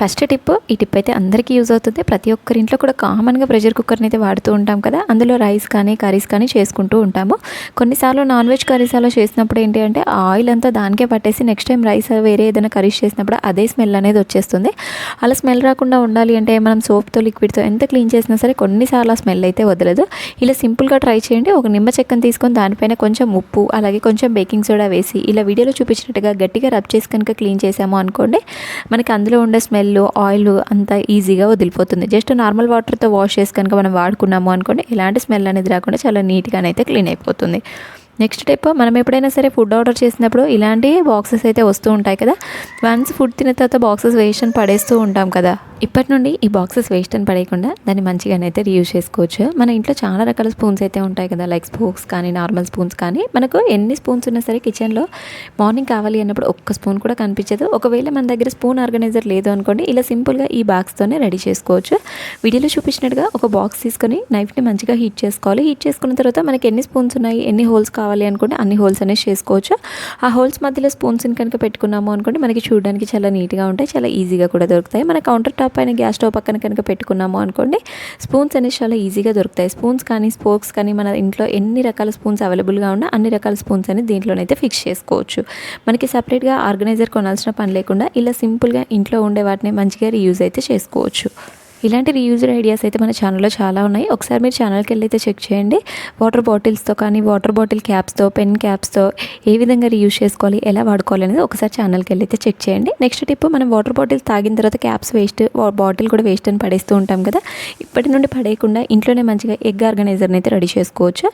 First tip ఈ tip అయితే అందరికీ యూజ్ అవుతుంది. ప్రతి ఒక్కరి ఇంట్లో కూడా కామన్గా ప్రెషర్ కుక్కర్ని అయితే వాడుతూ ఉంటాం కదా అందులో రైస్ కానీ కర్రీస్ కానీ చేసుకుంటూ ఉంటాము. కొన్నిసార్లు నాన్ వెజ్ కర్రీస్ అలా చేసినప్పుడు ఏంటి అంటే ఆయిల్ అంతా దానికే పట్టేసి నెక్స్ట్ టైం రైస్ వేరే ఏదైనా కర్రీస్ చేసినప్పుడు అదే స్మెల్ అనేది వచ్చేస్తుంది. అలా స్మెల్ రాకుండా ఉండాలి అంటే మనం సోప్తో లిక్విడ్తో ఎంత క్లీన్ చేసినా సరే కొన్నిసార్లు ఆ స్మెల్ అయితే వదలదు. ఇలా సింపుల్గా ట్రై చేయండి. ఒక నిమ్మ చెక్కను తీసుకొని దానిపైన కొంచెం ఉప్పు అలాగే కొంచెం బేకింగ్ సోడా వేసి ఇలా వీడియోలో చూపించినట్టుగా గట్టిగా రబ్ చేసి కనుక క్లీన్ చేసాము అనుకోండి మనకి అందులో ఉండే స్మెల్ ఆయిల్ అంతా ఈజీగా వదిలిపోతుంది. జస్ట్ నార్మల్ వాటర్తో వాష్ చేసి కనుక మనం వాడుకున్నాము అనుకోండి ఎలాంటి స్మెల్ అనేది రాకుండా చాలా నీట్గానైతే క్లీన్ అయిపోతుంది. నెక్స్ట్ స్టెప్ మనం ఎప్పుడైనా సరే ఫుడ్ ఆర్డర్ చేసినప్పుడు ఇలాంటి బాక్సెస్ అయితే వస్తూ ఉంటాయి కదా. వన్స్ ఫుడ్ తిన్న తర్వాత బాక్సెస్ వేస్ట్ అని పడేస్తూ ఉంటాం కదా. ఇప్పటి నుండి ఈ బాక్సెస్ వేస్ట్ అని పడేయకుండా దాన్ని మంచిగానైతే రీయూజ్ చేసుకోవచ్చు. మన ఇంట్లో చాలా రకాల స్పూన్స్ అయితే ఉంటాయి కదా. లైక్ స్పోక్స్ కానీ నార్మల్ స్పూన్స్ కానీ. మనకు ఎన్ని స్పూన్స్ ఉన్నా సరే కిచెన్లో మార్నింగ్ కావాలి అన్నప్పుడు ఒక్క స్పూన్ కూడా కనిపించదు. ఒకవేళ మన దగ్గర స్పూన్ ఆర్గనైజర్ లేదు అనుకోండి ఇలా సింపుల్గా ఈ బాక్స్తోనే రెడీ చేసుకోవచ్చు. వీడియోలో చూపించినట్టుగా ఒక బాక్స్ తీసుకొని నైఫ్ని మంచిగా హీట్ చేసుకోవాలి. హీట్ చేసుకున్న తర్వాత మనకి ఎన్ని స్పూన్స్ ఉన్నాయి ఎన్ని హోల్స్ కావాలి కావాలి అనుకుంటే అన్ని హోల్స్ అనేవి చేసుకోవచ్చు. ఆ హోల్స్ మధ్యలో స్పూన్స్ని కనుక పెట్టుకున్నాము అనుకోండి మనకి చూడడానికి చాలా నీట్గా ఉంటాయి చాలా ఈజీగా కూడా దొరుకుతాయి. మన కౌంటర్ టాప్ పైన గ్యాస్ స్టవ్ పక్కన కనుక పెట్టుకున్నాము అనుకోండి స్పూన్స్ అనేవి చాలా ఈజీగా దొరుకుతాయి. స్పూన్స్ కానీ స్పోక్స్ కానీ మన ఇంట్లో ఎన్ని రకాల స్పూన్స్ అవైలబుల్గా ఉన్నా అన్ని రకాల స్పూన్స్ అనేది దీంట్లోనైతే ఫిక్స్ చేసుకోవచ్చు. మనకి సపరేట్గా ఆర్గనైజర్ కొనాల్సిన పని లేకుండా ఇలా సింపుల్గా ఇంట్లో ఉండే వాటిని మంచిగా రీయూజ్ అయితే చేసుకోవచ్చు. ఇలాంటి రీయూజర్ ఐడియాస్ అయితే మన ఛానల్లో చాలా ఉన్నాయి. ఒకసారి మీరు ఛానల్కి వెళ్ళి అయితే చెక్ చేయండి. వాటర్ బాటిల్స్తో కానీ వాటర్ బాటిల్ క్యాప్స్తో పెన్ క్యాప్స్తో ఏ విధంగా రీయూజ్ చేసుకోవాలి ఎలా వాడుకోవాలి అనేది ఒకసారి ఛానల్కి వెళ్ళి అయితే చెక్ చేయండి. నెక్స్ట్ టిప్ మనం వాటర్ బాటిల్స్ తాగిన తర్వాత క్యాప్స్ వేస్ట్ బాటిల్ కూడా వేస్ట్ అని పడేస్తూ ఉంటాం కదా. ఇప్పటి నుండి పడేయకుండా ఇంట్లోనే మంచిగా ఎగ్ ఆర్గనైజర్ని అయితే రెడీ చేసుకోవచ్చు.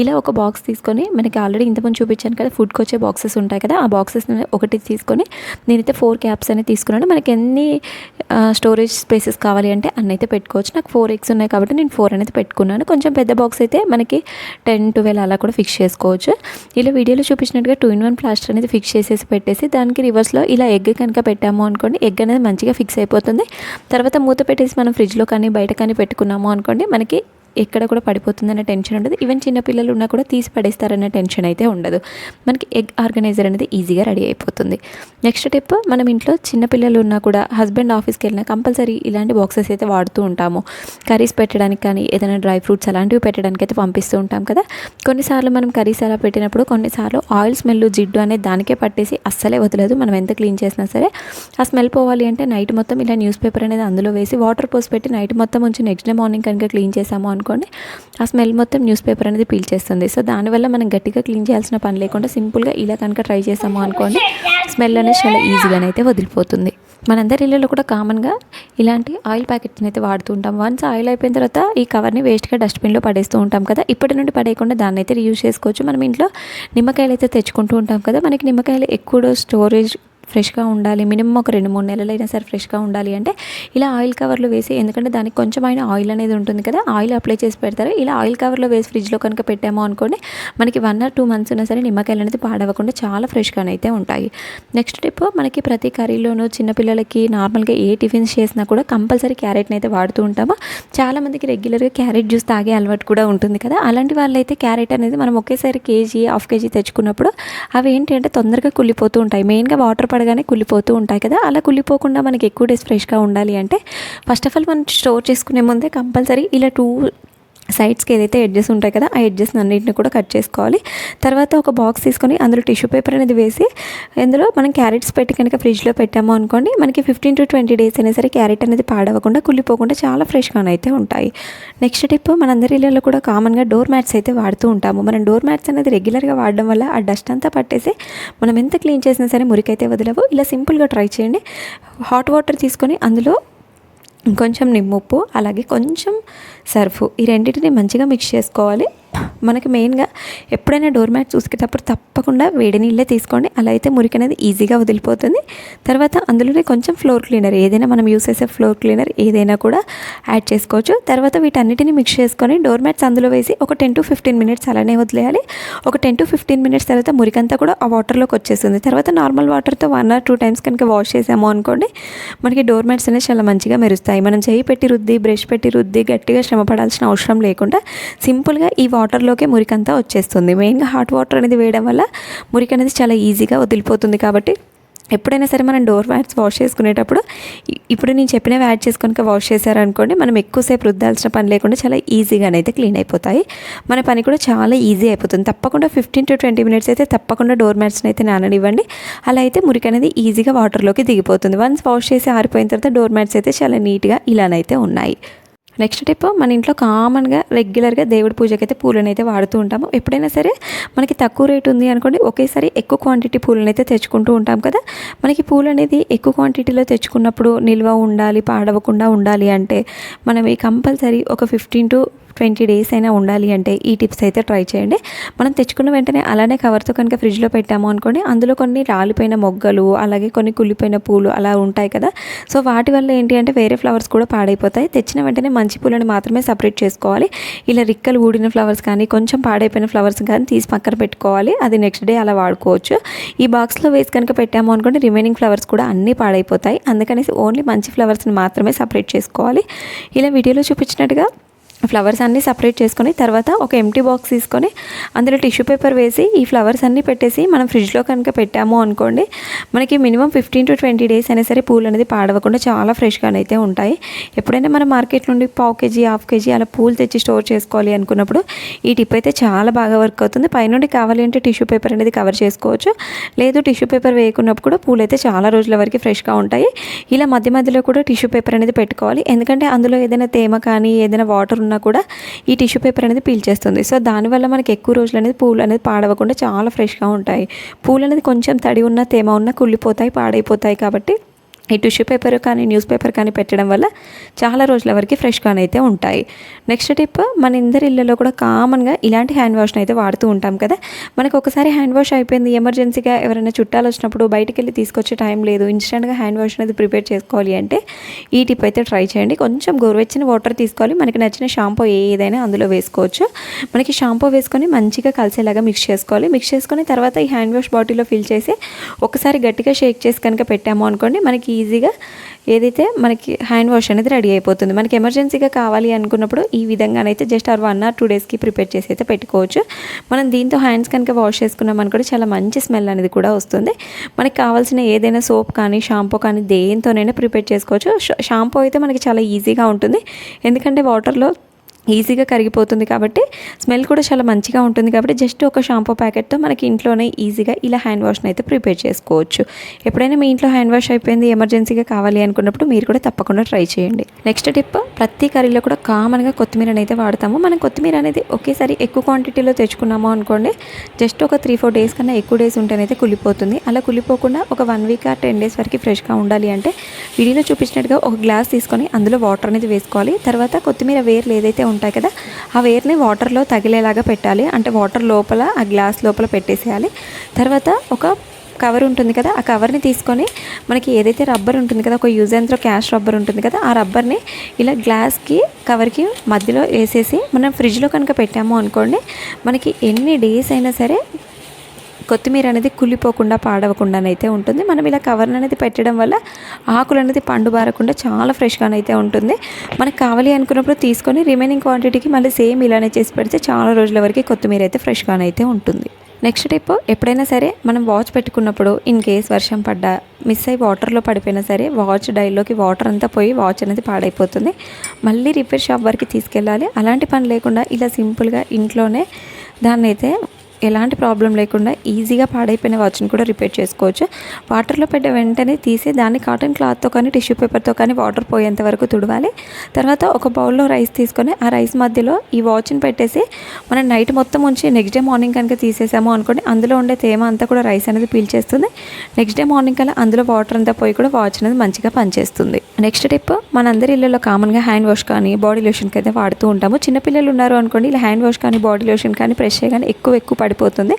ఇలా ఒక బాక్స్ తీసుకొని మనకి ఆల్రెడీ ఇంతకుముందు చూపించాను కదా ఫుడ్కి వచ్చే బాక్సెస్ ఉంటాయి కదా ఆ బాక్సెస్ ఒకటి తీసుకొని నేనైతే ఫోర్ క్యాప్స్ అనేది తీసుకున్నాను. మనకి ఎన్ని స్టోరేజ్ స్పేసెస్ కావాలి అంటే అన్న అయితే పెట్టుకోవచ్చు. నాకు ఫోర్ ఎగ్స్ ఉన్నాయి కాబట్టి నేను ఫోర్ అనేది పెట్టుకున్నాను. కొంచెం పెద్ద బాక్స్ అయితే మనకి టెన్ ట్వెల్వ్ అలా కూడా ఫిక్స్ చేసుకోవచ్చు. ఇలా వీడియోలో చూపించినట్టుగా టూ ఇన్ వన్ ప్లాస్టర్ అనేది ఫిక్స్ చేసేసి పెట్టేసి దానికి రివర్స్లో ఇలా ఎగ్ కనుక పెట్టాము అనుకోండి ఎగ్ అనేది మంచిగా ఫిక్స్ అయిపోతుంది. తర్వాత మూత పెట్టేసి మనం ఫ్రిడ్జ్లో కానీ బయట కానీ పెట్టుకున్నాము అనుకోండి మనకి ఎక్కడ కూడా పడిపోతుందనే టెన్షన్ ఉండదు. ఈవెన్ చిన్నపిల్లలు ఉన్నా కూడా తీసి పడేస్తారనే టెన్షన్ అయితే ఉండదు. మనకి ఎగ్ ఆర్గనైజర్ అనేది ఈజీగా రెడీ అయిపోతుంది. నెక్స్ట్ టిప్ మనం ఇంట్లో చిన్నపిల్లలు ఉన్నా కూడా హస్బెండ్ ఆఫీస్కి వెళ్ళినా కంపల్సరీ ఇలాంటి బాక్సెస్ అయితే వాడుతూ ఉంటాము. కర్రీస్ పెట్టడానికి కానీ ఏదైనా డ్రై ఫ్రూట్స్ అలాంటివి పెట్టడానికి అయితే పంపిస్తూ ఉంటాం కదా. కొన్నిసార్లు మనం కర్రీస్ అలా పెట్టినప్పుడు కొన్నిసార్లు ఆయిల్ స్మెల్ జిడ్డు అనేది దానికే పట్టేసి అస్సలే వదలదు. మనం ఎంత క్లీన్ చేసినా సరే ఆ స్మెల్ పోవాలి అంటే నైట్ మొత్తం ఇలా న్యూస్ పేపర్ అనేది అందులో వేసి వాటర్ పోసి పెట్టి నైట్ మొత్తం ఉంచి నెక్స్ట్ డే మార్నింగ్ కనుక క్లీన్ చేసాము అనుకోండి ఆ స్మెల్ మొత్తం న్యూస్ పేపర్ అనేది పీల్చేస్తుంది సో దానివల్ల మనం గట్టిగా క్లీన్ చేయాల్సిన పని లేకుండా సింపుల్గా ఇలా కనుక ట్రై చేసాము అనుకోండి స్మెల్ అనేది చాలా ఈజీగానైతే వదిలిపోతుంది. మనందరి ఇళ్ళలో కూడా కామన్గా ఇలాంటి ఆయిల్ ప్యాకెట్స్ని అయితే వాడుతూ ఉంటాం. వన్స్ ఆయిల్ అయిపోయిన తర్వాత ఈ కవర్ని వేస్ట్గా డస్ట్బిన్లో పడేస్తూ ఉంటాం కదా. ఇప్పటి నుండి పడేయకుండా దాన్ని అయితే రీయూజ్ చేసుకోవచ్చు. మనం ఇంట్లో నిమ్మకాయలు అయితే తెచ్చుకుంటూ ఉంటాం కదా. మనకి నిమ్మకాయలు ఎక్కువ స్టోరేజ్ ఫ్రెష్గా ఉండాలి. మినిమం ఒక రెండు మూడు నెలలైనా సరే ఫ్రెష్గా ఉండాలి అంటే ఇలా ఆయిల్ కవర్లో వేసి ఎందుకంటే దానికి కొంచెమైనా ఆయిల్ అనేది ఉంటుంది కదా ఆయిల్ అప్లై చేసి పెడతారు. ఇలా ఆయిల్ కవర్లో వేసి ఫ్రిడ్జ్లో కనుక పెట్టాము అనుకోండి మనకి వన్ ఆర్ టూ మంత్స్ ఉన్నా సరే నిమ్మకాయలు అనేది పాడవకుండా చాలా ఫ్రెష్గానైతే ఉంటాయి. నెక్స్ట్ టిప్ మనకి ప్రతి కర్రీలోనూ చిన్నపిల్లలకి నార్మల్గా ఏ టిఫిన్స్ చేసినా కూడా కంపల్సరీ క్యారెట్ని అయితే వాడుతూ ఉంటాము. చాలామందికి రెగ్యులర్గా క్యారెట్ జ్యూస్ తాగే అలవాటు కూడా ఉంటుంది కదా అలాంటి వాళ్ళైతే క్యారెట్ అనేది మనం ఒకేసారి కేజీ హాఫ్ కేజీ తెచ్చుకున్నప్పుడు అవి ఏంటి అంటే తొందరగా కుళ్ళిపోతూ ఉంటాయి. మెయిన్గా వాటర్ పడగానే కుళ్ళిపోతూ ఉంటాయి కదా అలా కుళ్ళిపోకుండా మనకి ఎక్కువ డేస్ ఫ్రెష్గా ఉండాలి అంటే ఫస్ట్ ఆఫ్ ఆల్ మనం స్టోర్ చేసుకునే ముందే కంపల్సరీ ఇలా టూ సైడ్స్కి ఏదైతే ఎడ్జెస్ ఉంటాయి కదా ఆ ఎడ్జెస్ అన్నింటిని కూడా కట్ చేసుకోవాలి. తర్వాత ఒక బాక్స్ తీసుకొని అందులో టిష్యూ పేపర్ అనేది వేసి ఇందులో మనం క్యారెట్స్ పెట్టి కనుక ఫ్రిడ్జ్లో పెట్టాము అనుకోండి మనకి ఫిఫ్టీన్ టు ట్వంటీ డేస్ అయినా సరే క్యారెట్ అనేది పాడవకుండా కుళ్ళిపోకుండా చాలా ఫ్రెష్గా అయితే ఉంటాయి. నెక్స్ట్ టిప్ మనందరి ఇళ్ళలో కూడా కామన్గా డోర్ మ్యాట్స్ అయితే వాడుతూ ఉంటాము. మనం డోర్ మ్యాట్స్ అనేది రెగ్యులర్గా వాడడం వల్ల ఆ డస్ట్ అంతా పట్టేసి మనం ఎంత క్లీన్ చేసినా సరే మురికైతే వదలవు. ఇలా సింపుల్గా ట్రై చేయండి. హాట్ వాటర్ తీసుకొని అందులో కొంచెం నిమ్ముప్పు అలాగే కొంచెం సర్ఫ్ ఈ రెండింటిని మంచిగా మిక్స్ చేసుకోవాలి. మనకి మెయిన్గా ఎప్పుడైనా డోర్ మ్యాట్ చూసుకేటప్పుడు తప్పకుండా వేడి నీళ్ళే తీసుకోండి. అలా అయితే మురికి అనేది ఈజీగా వదిలిపోతుంది. తర్వాత అందులోనే కొంచెం ఫ్లోర్ క్లీనర్ ఏదైనా మనం యూస్ చేసే ఫ్లోర్ క్లీనర్ ఏదైనా కూడా యాడ్ చేసుకోవచ్చు. తర్వాత వీటన్నిటిని మిక్స్ చేసుకొని డోర్ మ్యాట్స్ అందులో వేసి ఒక టెన్ టు ఫిఫ్టీన్ మినిట్స్ అలానే వదిలేయాలి. ఒక టెన్ టు ఫిఫ్టీన్ మినిట్స్ తర్వాత మురికంతా కూడా ఆ వాటర్లోకి వచ్చేస్తుంది. తర్వాత నార్మల్ వాటర్తో వన్ ఆర్ టూ టైమ్స్ కనుక వాష్ చేసాము అనుకోండి మనకి డోర్ మ్యాట్స్ అనేవి చాలా మంచిగా మెరుస్తాయి. మనం చేయి పెట్టి రుద్ది బ్రష్ పెట్టి రుద్ది గట్టిగా శ్రమ పడాల్సిన అవసరం లేకుండా సింపుల్గా ఈ వాటర్ వాటర్లోకే మురికంతా వచ్చేస్తుంది. మెయిన్గా హాట్ వాటర్ అనేది వేయడం వల్ల మురికి అనేది చాలా ఈజీగా వదిలిపోతుంది కాబట్టి ఎప్పుడైనా సరే మనం డోర్ మ్యాట్స్ వాష్ చేసుకునేటప్పుడు ఇప్పుడు నేను చెప్పినవి యాడ్ చేసుకొని వాష్ చేశారనుకోండి మనం ఎక్కువసేపు రుద్దాల్సిన పని లేకుండా చాలా ఈజీగానైతే క్లీన్ అయిపోతాయి. మన పని కూడా చాలా ఈజీ అయిపోతుంది. తప్పకుండా ఫిఫ్టీన్ టు ట్వంటీ మినిట్స్ అయితే తప్పకుండా డోర్ మ్యాట్స్ని అయితే నాననివ్వండి. అలా అయితే మురికి అనేది ఈజీగా వాటర్లోకి దిగిపోతుంది. వన్స్ వాష్ చేసి ఆరిపోయిన తర్వాత డోర్ మ్యాట్స్ అయితే చాలా నీట్గా ఇలానైతే ఉన్నాయి. నెక్స్ట్ టిప్ మన ఇంట్లో కామన్గా రెగ్యులర్గా దేవుడి పూజకి అయితే పూలను అయితే వాడుతూ ఉంటాము. ఎప్పుడైనా సరే మనకి తక్కువ రేట్ ఉంది అనుకోండి ఒకేసారి ఎక్కువ క్వాంటిటీ పూలను అయితే తెచ్చుకుంటూ ఉంటాం కదా. మనకి పూలు అనేది ఎక్కువ క్వాంటిటీలో తెచ్చుకున్నప్పుడు నిల్వ ఉండాలి పాడవకుండా ఉండాలి అంటే మనం ఈ కంపల్సరీ ఒక ఫిఫ్టీన్ టు ట్వంటీ డేస్ అయినా ఉండాలి అంటే ఈ టిప్స్ అయితే ట్రై చేయండి. మనం తెచ్చుకున్న వెంటనే అలానే కవర్తో కనుక ఫ్రిడ్జ్లో పెట్టాము అనుకోండి అందులో కొన్ని రాలిపోయిన మొగ్గలు అలాగే కొన్ని కుళ్ళిపోయిన పూలు అలా ఉంటాయి కదా. సో వాటి వల్ల ఏంటి అంటే వేరే ఫ్లవర్స్ కూడా పాడైపోతాయి. తెచ్చిన వెంటనే మంచి పూలను మాత్రమే సపరేట్ చేసుకోవాలి. ఇలా రిక్కలు ఊడిన ఫ్లవర్స్ కానీ కొంచెం పాడైపోయిన ఫ్లవర్స్ కానీ తీసి పక్కన పెట్టుకోవాలి. అది నెక్స్ట్ డే అలా వాడుకోవచ్చు. ఈ బాక్స్లో వేసి కనుక పెట్టాము అనుకోండి రిమైనింగ్ ఫ్లవర్స్ కూడా అన్నీ పాడైపోతాయి. అందుకనేసి ఓన్లీ మంచి ఫ్లవర్స్ని మాత్రమే సపరేట్ చేసుకోవాలి. ఇలా వీడియోలో చూపించినట్టుగా ఫ్లవర్స్ అన్నీ సపరేట్ చేసుకొని తర్వాత ఒక ఎంటీ బాక్స్ తీసుకొని అందులో టిష్యూ పేపర్ వేసి ఈ ఫ్లవర్స్ అన్నీ పెట్టేసి మనం ఫ్రిడ్జ్లో కనుక పెట్టాము అనుకోండి మనకి minimum fifteen to twenty days అయినా సరే పూలు అనేది పాడవకుండా చాలా ఫ్రెష్గా అయితే ఉంటాయి. ఎప్పుడైనా మనం మార్కెట్ నుండి పావు కేజీ హాఫ్ కేజీ అలా పూలు తెచ్చి స్టోర్ చేసుకోవాలి అనుకున్నప్పుడు ఈ టిప్ అయితే చాలా బాగా వర్క్ అవుతుంది. పైనుండి కావాలి అంటే టిష్యూ పేపర్ అనేది కవర్ చేసుకోవచ్చు. లేదు టిష్యూ పేపర్ వేయకున్నప్పుడు కూడా పూలు అయితే చాలా రోజుల వరకు ఫ్రెష్గా ఉంటాయి. ఇలా మధ్య మధ్యలో కూడా టిష్యూ పేపర్ అనేది పెట్టుకోవాలి. ఎందుకంటే అందులో ఏదైనా తేమ కానీ ఏదైనా వాటర్ ఉన్నా కూడా ఈ టిష్యూ పేపర్ అనేది పీల్చేస్తుంది సో దానివల్ల మనకి ఎక్కువ రోజులు అనేది పూలు అనేది పాడవకుండా చాలా ఫ్రెష్గా ఉంటాయి. పూలు అనేది కొంచెం తడి ఉన్న తేమ ఉన్న కుళ్ళిపోతాయి పాడైపోతాయి కాబట్టి ఈ టిష్యూ పేపర్ కానీ న్యూస్ పేపర్ కానీ పెట్టడం వల్ల చాలా రోజుల వరకు ఫ్రెష్గానే అయితే ఉంటాయి. నెక్స్ట్ టిప్ మన ఇందరి ఇళ్ళలో కూడా కామన్గా ఇలాంటి హ్యాండ్ వాష్ని అయితే వాడుతూ ఉంటాం కదా. మనకు ఒకసారి హ్యాండ్ వాష్ అయిపోయింది ఎమర్జెన్సీగా ఎవరైనా చుట్టాలు వచ్చినప్పుడు బయటికి వెళ్ళి తీసుకొచ్చే టైం లేదు. ఇన్స్టెంట్గా హ్యాండ్ వాష్ అనేది ప్రిపేర్ చేసుకోవాలి అంటే ఈ టిప్ అయితే ట్రై చేయండి. కొంచెం గోరువెచ్చని వాటర్ తీసుకోవాలి. మనకి నచ్చిన షాంపూ ఏదైనా అందులో వేసుకోవచ్చు. మనకి షాంపూ వేసుకొని మంచిగా కలిసేలాగా మిక్స్ చేసుకోవాలి. మిక్స్ చేసుకొని తర్వాత ఈ హ్యాండ్ వాష్ బాటిల్లో ఫిల్ చేసి ఒకసారి గట్టిగా షేక్ చేసి కనుక పెట్టాము అనుకోండి మనకి ఈజీగా ఏదైతే మనకి హ్యాండ్ వాష్ అనేది రెడీ అయిపోతుంది. మనకి ఎమర్జెన్సీగా కావాలి అనుకున్నప్పుడు ఈ విధంగానైతే just or one or two డేస్కి ప్రిపేర్ చేసి అయితే పెట్టుకోవచ్చు. మనం దీంతో హ్యాండ్స్ కనుక వాష్ చేసుకున్నాం అనుకోండి చాలా మంచి స్మెల్ అనేది కూడా వస్తుంది. మనకి కావాల్సిన ఏదైనా సోప్ కానీ షాంపూ కానీ దేంతోనైనా ప్రిపేర్ చేసుకోవచ్చు. షాంపూ అయితే మనకి చాలా ఈజీగా ఉంటుంది. ఎందుకంటే వాటర్లో ఈజీగా కరిగిపోతుంది కాబట్టి స్మెల్ కూడా చాలా మంచిగా ఉంటుంది కాబట్టి జస్ట్ ఒక షాంపూ ప్యాకెట్తో మనకి ఇంట్లోనే ఈజీగా ఇలా హ్యాండ్ వాష్ని అయితే ప్రిపేర్ చేసుకోవచ్చు. ఎప్పుడైనా మీ ఇంట్లో హ్యాండ్ వాష్ అయిపోయింది ఎమర్జెన్సీగా కావాలి అనుకున్నప్పుడు మీరు కూడా తప్పకుండా ట్రై చేయండి. నెక్స్ట్ టిప్ ప్రతి కర్రీలో కూడా కామన్గా కొత్తిమీరని అయితే వాడతాము. మనం కొత్తిమీర అనేది ఒకేసారి ఎక్కువ క్వాంటిటీలో తెచ్చుకున్నాము అనుకోండి జస్ట్ ఒక త్రీ ఫోర్ డేస్ కన్నా ఎక్కువ డేస్ ఉంటేనైతే కుళ్ళిపోతుంది అలా కుళ్ళిపోకుండా ఒక వన్ వీక్ ఆ టెన్ డేస్ వరకు ఫ్రెష్గా ఉండాలి అంటే వీడియోలో చూపించినట్టుగా ఒక గ్లాస్ తీసుకొని అందులో వాటర్ అనేది వేసుకోవాలి. తర్వాత కొత్తిమీర వేర్లు ఏదైతే ఉంటాయి కదా ఆ వేర్ని వాటర్లో తగిలేలాగా పెట్టాలి. అంటే వాటర్ లోపల ఆ గ్లాస్ లోపల పెట్టేసేయాలి. తర్వాత ఒక కవర్ ఉంటుంది కదా ఆ కవర్ని తీసుకొని మనకి ఏదైతే రబ్బర్ ఉంటుంది కదా ఒక యూజ్ అంతలో క్యాష్ రబ్బర్ ఉంటుంది కదా ఆ రబ్బర్ని ఇలా గ్లాస్కి కవర్కి మధ్యలో వేసేసి మనం ఫ్రిడ్జ్లో కనుక పెట్టాము అనుకోండి మనకి ఎన్ని డేస్ అయినా సరే కొత్తిమీర అనేది కుళ్ళిపోకుండా పాడవకుండానైతే ఉంటుంది. మనం ఇలా కవర్ అనేది పెట్టడం వల్ల ఆకులు అనేది పండు బారకుండా చాలా ఫ్రెష్గానైతే ఉంటుంది. మనకు కావాలి అనుకున్నప్పుడు తీసుకొని రిమైనింగ్ క్వాంటిటీకి మళ్ళీ సేమ్ ఇలానే చేసి పెడితే చాలా రోజుల వరకు కొత్తిమీర అయితే ఫ్రెష్గానైతే ఉంటుంది. నెక్స్ట్ టిప్ ఎప్పుడైనా సరే మనం వాచ్ పెట్టుకున్నప్పుడు ఇన్ కేస్ వర్షం పడ్డా మిస్ అయ్యి వాటర్లో పడిపోయినా సరే వాచ్ డైల్లోకి వాటర్ అంతా పోయి వాచ్ అనేది పాడైపోతుంది. మళ్ళీ రిపేర్ షాప్ వరకు తీసుకెళ్ళాలి. అలాంటి పని లేకుండా ఇలా సింపుల్గా ఇంట్లోనే దాన్ని అయితే ఎలాంటి ప్రాబ్లం లేకుండా ఈజీగా పాడైపోయిన వాచ్ని కూడా రిపేర్ చేసుకోవచ్చు. వాటర్లో పెట్టే వెంటనే తీసి దాన్ని కాటన్ క్లాత్తో కానీ టిష్యూ పేపర్తో కానీ వాటర్ పోయేంత వరకు తుడవాలి. తర్వాత ఒక బౌల్లో రైస్ తీసుకొని ఆ రైస్ మధ్యలో ఈ వాచ్ని పెట్టేసి మనం నైట్ మొత్తం ఉంచి నెక్స్ట్ డే మార్నింగ్ కనుక తీసేసాము అనుకోండి అందులో ఉండే తేమ అంతా కూడా రైస్ అనేది పీల్చేస్తుంది. నెక్స్ట్ డే మార్నింగ్ కల్లా అందులో వాటర్ అంతా పోయి కూడా వాచ్ అనేది మంచిగా పనిచేస్తుంది. నెక్స్ట్ టిప్ మనందరి ఇళ్ళలో కామన్గా హ్యాండ్ వాష్ కానీ బాడీ లోషన్కి అయితే వాడుతూ ఉంటాము. చిన్నపిల్లలు ఉన్నారు అనుకోండి ఇలా హ్యాండ్ వాష్ కానీ బాడీ లోషన్ కానీ ఫ్రెష్ కానీ ఎక్కువ ఎక్కువ పడిపోతుంది.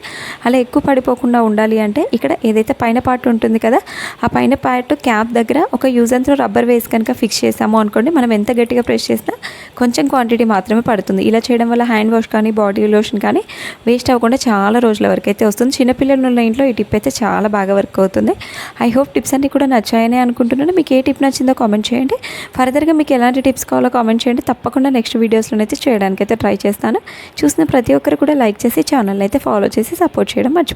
అలా ఎక్కువ పడిపోకుండా ఉండాలి అంటే ఇక్కడ ఏదైతే పైన పార్ట్ ఉంటుంది కదా ఆ పైన పార్ట్ క్యాప్ దగ్గర ఒక యూజ్ అండ్ రబ్బర్ వేసి కనుక ఫిక్స్ చేసాము అనుకోండి మనం ఎంత గట్టిగా ప్రెస్ చేసినా కొంచెం క్వాంటిటీ మాత్రమే పడుతుంది. ఇలా చేయడం వల్ల హ్యాండ్ వాష్ కానీ బాడీ లోషన్ కానీ వేస్ట్ అవ్వకుండా చాలా రోజుల వరకు అయితే వస్తుంది. చిన్నపిల్లలు ఉన్న ఇంట్లో ఈ టిప్ అయితే చాలా బాగా వర్క్ అవుతుంది. ఐ హోప్ టిప్స్ అన్నీ కూడా నచ్చాయని అనుకుంటున్నాను. మీకు ఏ టిప్ నచ్చిందో కామెంట్ చేయండి. ఫర్దర్గా మీకు ఎలాంటి టిప్స్ కావాలో కామెంట్ చేయండి. తప్పకుండా నెక్స్ట్ వీడియోస్లోనైతే చేయడానికి అయితే ట్రై చేస్తాను. చూసిన ప్రతి ఒక్కరు కూడా లైక్ చేసి ఛానల్ అయితే ఫాలో చేసి సపోర్ట్ చేయడం మర్చిపో